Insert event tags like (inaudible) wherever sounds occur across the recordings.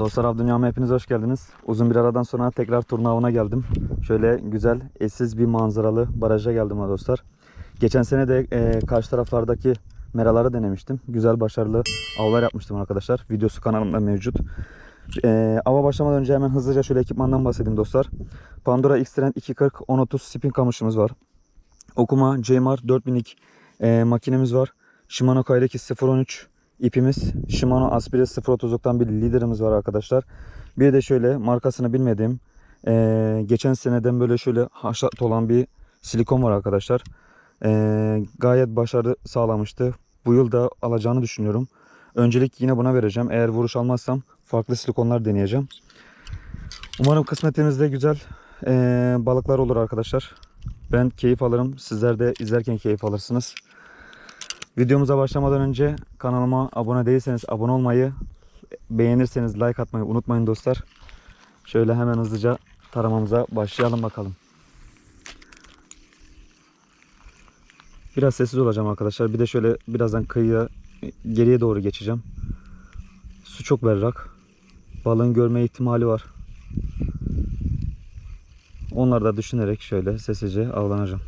Dostlar av dünyama hepiniz hoş geldiniz. Uzun bir aradan sonra tekrar turna avına geldim. Şöyle güzel, eşsiz bir manzaralı baraja geldim dostlar. Geçen sene de e, karşı taraflardaki meraları denemiştim. Güzel, başarılı avlar yapmıştım arkadaşlar. Videosu kanalımda mevcut. E, ava başlamadan önce hemen hızlıca şöyle ekipmandan bahsedeyim dostlar. Pandora X-Trend 240 1030 spin kamışımız var. Okuma JMR 4000'lik e, makinemiz var. Shimano Kaydaki 013 ipimiz. Shimano Aspire 030'luktan bir liderimiz var arkadaşlar. Bir de şöyle markasını bilmediğim e, geçen seneden böyle şöyle haşat olan bir silikon var arkadaşlar. E, gayet başarı sağlamıştı. Bu yıl da alacağını düşünüyorum. Öncelik yine buna vereceğim. Eğer vuruş almazsam farklı silikonlar deneyeceğim. Umarım kısmetimizde güzel e, balıklar olur arkadaşlar. Ben keyif alırım. Sizler de izlerken keyif alırsınız. Videomuza başlamadan önce kanalıma abone değilseniz abone olmayı, beğenirseniz like atmayı unutmayın dostlar. Şöyle hemen hızlıca taramamıza başlayalım bakalım. Biraz sessiz olacağım arkadaşlar. Bir de şöyle birazdan kıyıya geriye doğru geçeceğim. Su çok berrak. Balığın görme ihtimali var. Onları da düşünerek şöyle sessizce avlanacağım.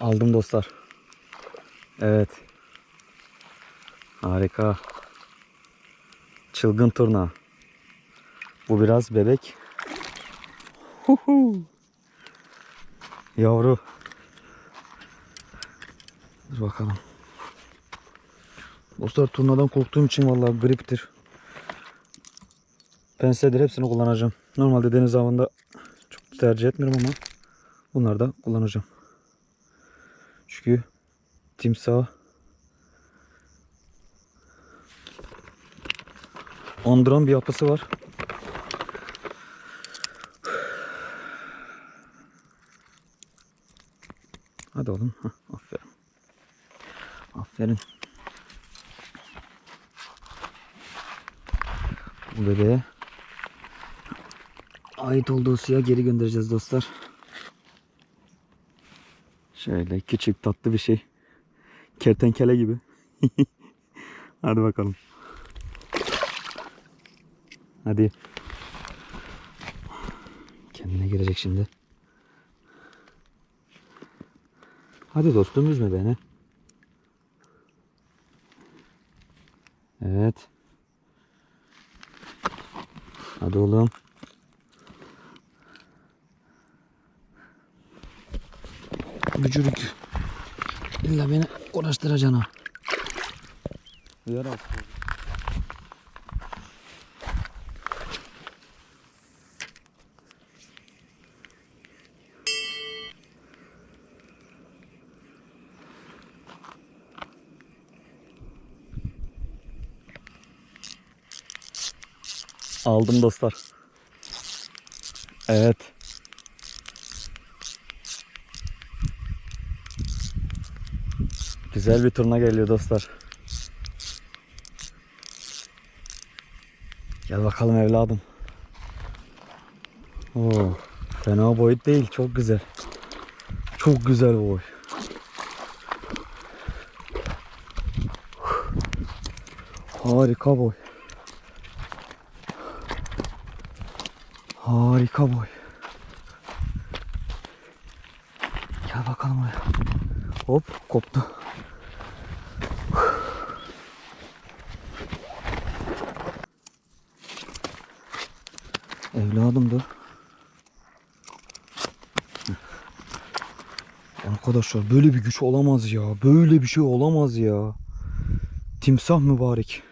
Aldım dostlar. Evet. Harika. Çılgın turna. Bu biraz bebek. Huhu. Yavru. Dur bakalım. Dostlar turnadan korktuğum için vallahi griptir. Pensedir hepsini kullanacağım. Normalde deniz avında çok tercih etmiyorum ama bunları da kullanacağım. Çünkü timsah andıran bir yapısı var. Hadi oğlum. Hah, aferin. Aferin. Bu bebeğe ait olduğu suya geri göndereceğiz dostlar. Şöyle küçük tatlı bir şey. Kertenkele gibi. (laughs) Hadi bakalım. Hadi. Kendine girecek şimdi. Hadi dostum üzme beni. Evet. Hadi oğlum. Bücürük. İlla beni uğraştıracaksın ha. Uyar Aldım dostlar. Evet. Güzel bir turna geliyor dostlar. Gel bakalım evladım. Oo, fena boyut değil. Çok güzel. Çok güzel boy. Harika boy. Harika boy. Gel bakalım oraya. Hop koptu. Evladım dur. Arkadaşlar böyle bir güç olamaz ya. Böyle bir şey olamaz ya. Timsah mübarek.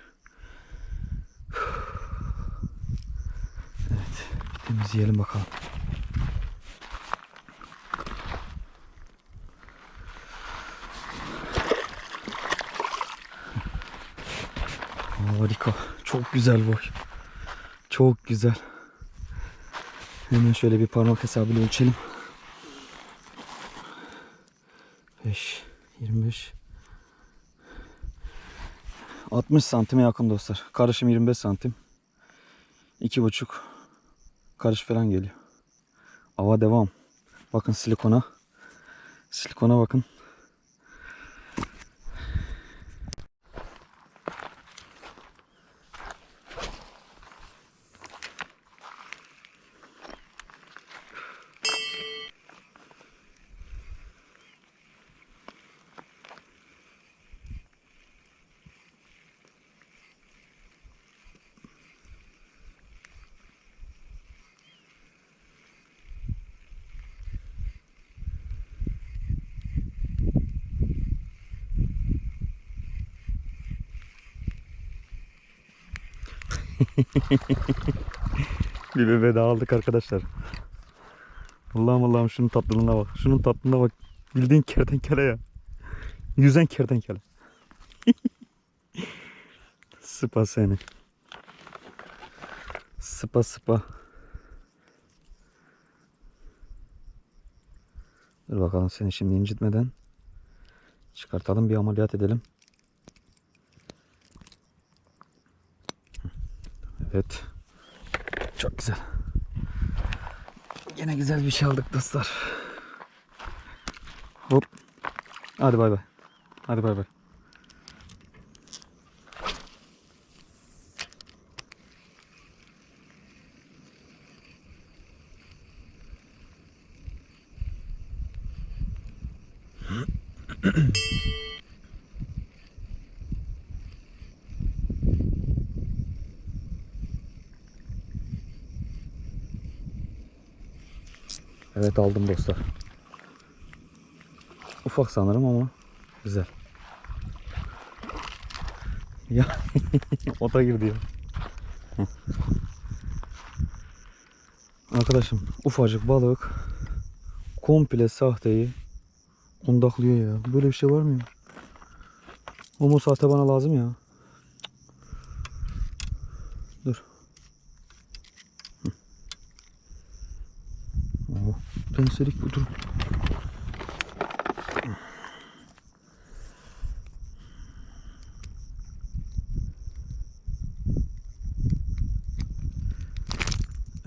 Evet. Temizleyelim bakalım. Harika. Çok güzel boy. Çok güzel. Hemen şöyle bir parmak hesabıyla ölçelim. 5, 25, 60 santime yakın dostlar. Karışım 25 santim. 2,5 karış falan geliyor. Ava devam. Bakın silikona. Silikona bakın. (laughs) Bir bebe daha aldık arkadaşlar. Allah'ım Allah'ım şunun tatlılığına bak. Şunun tatlılığına bak. Bildiğin kertenkele ya. Yüzen kertenkele. (laughs) sıpa seni. Sıpa sıpa. Dur bakalım seni şimdi incitmeden çıkartalım bir ameliyat edelim. Evet. Çok güzel. Yine güzel bir şey aldık dostlar. Hop. Hadi bay bay. Hadi bay bay. Evet aldım dostlar. Ufak sanırım ama güzel. Ya (laughs) ota girdi ya. Arkadaşım ufacık balık komple sahteyi kundaklıyor ya. Böyle bir şey var mı ya? Homo sahte bana lazım ya. Penselik budur.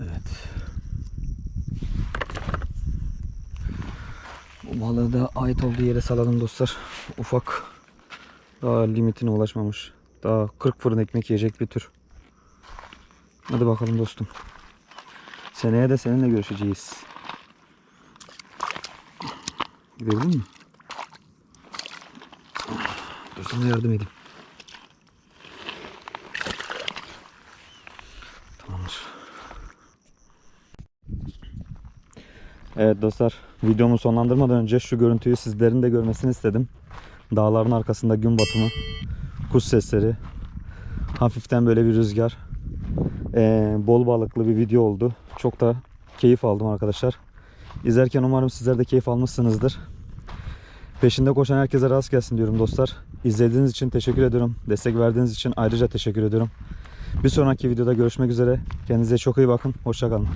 Evet. Bu balığı da ait olduğu yere salalım dostlar. Ufak. Daha limitine ulaşmamış. Daha 40 fırın ekmek yiyecek bir tür. Hadi bakalım dostum. Seneye de seninle görüşeceğiz. Gidebilir mi? Dur sana yardım edeyim. Tamamdır. Evet dostlar, videomu sonlandırmadan önce şu görüntüyü sizlerin de görmesini istedim. Dağların arkasında gün batımı, kuş sesleri, hafiften böyle bir rüzgar, Ee, bol balıklı bir video oldu. Çok da keyif aldım arkadaşlar. İzlerken umarım sizler de keyif almışsınızdır. Peşinde koşan herkese rast gelsin diyorum dostlar. İzlediğiniz için teşekkür ediyorum. Destek verdiğiniz için ayrıca teşekkür ediyorum. Bir sonraki videoda görüşmek üzere. Kendinize çok iyi bakın. Hoşçakalın.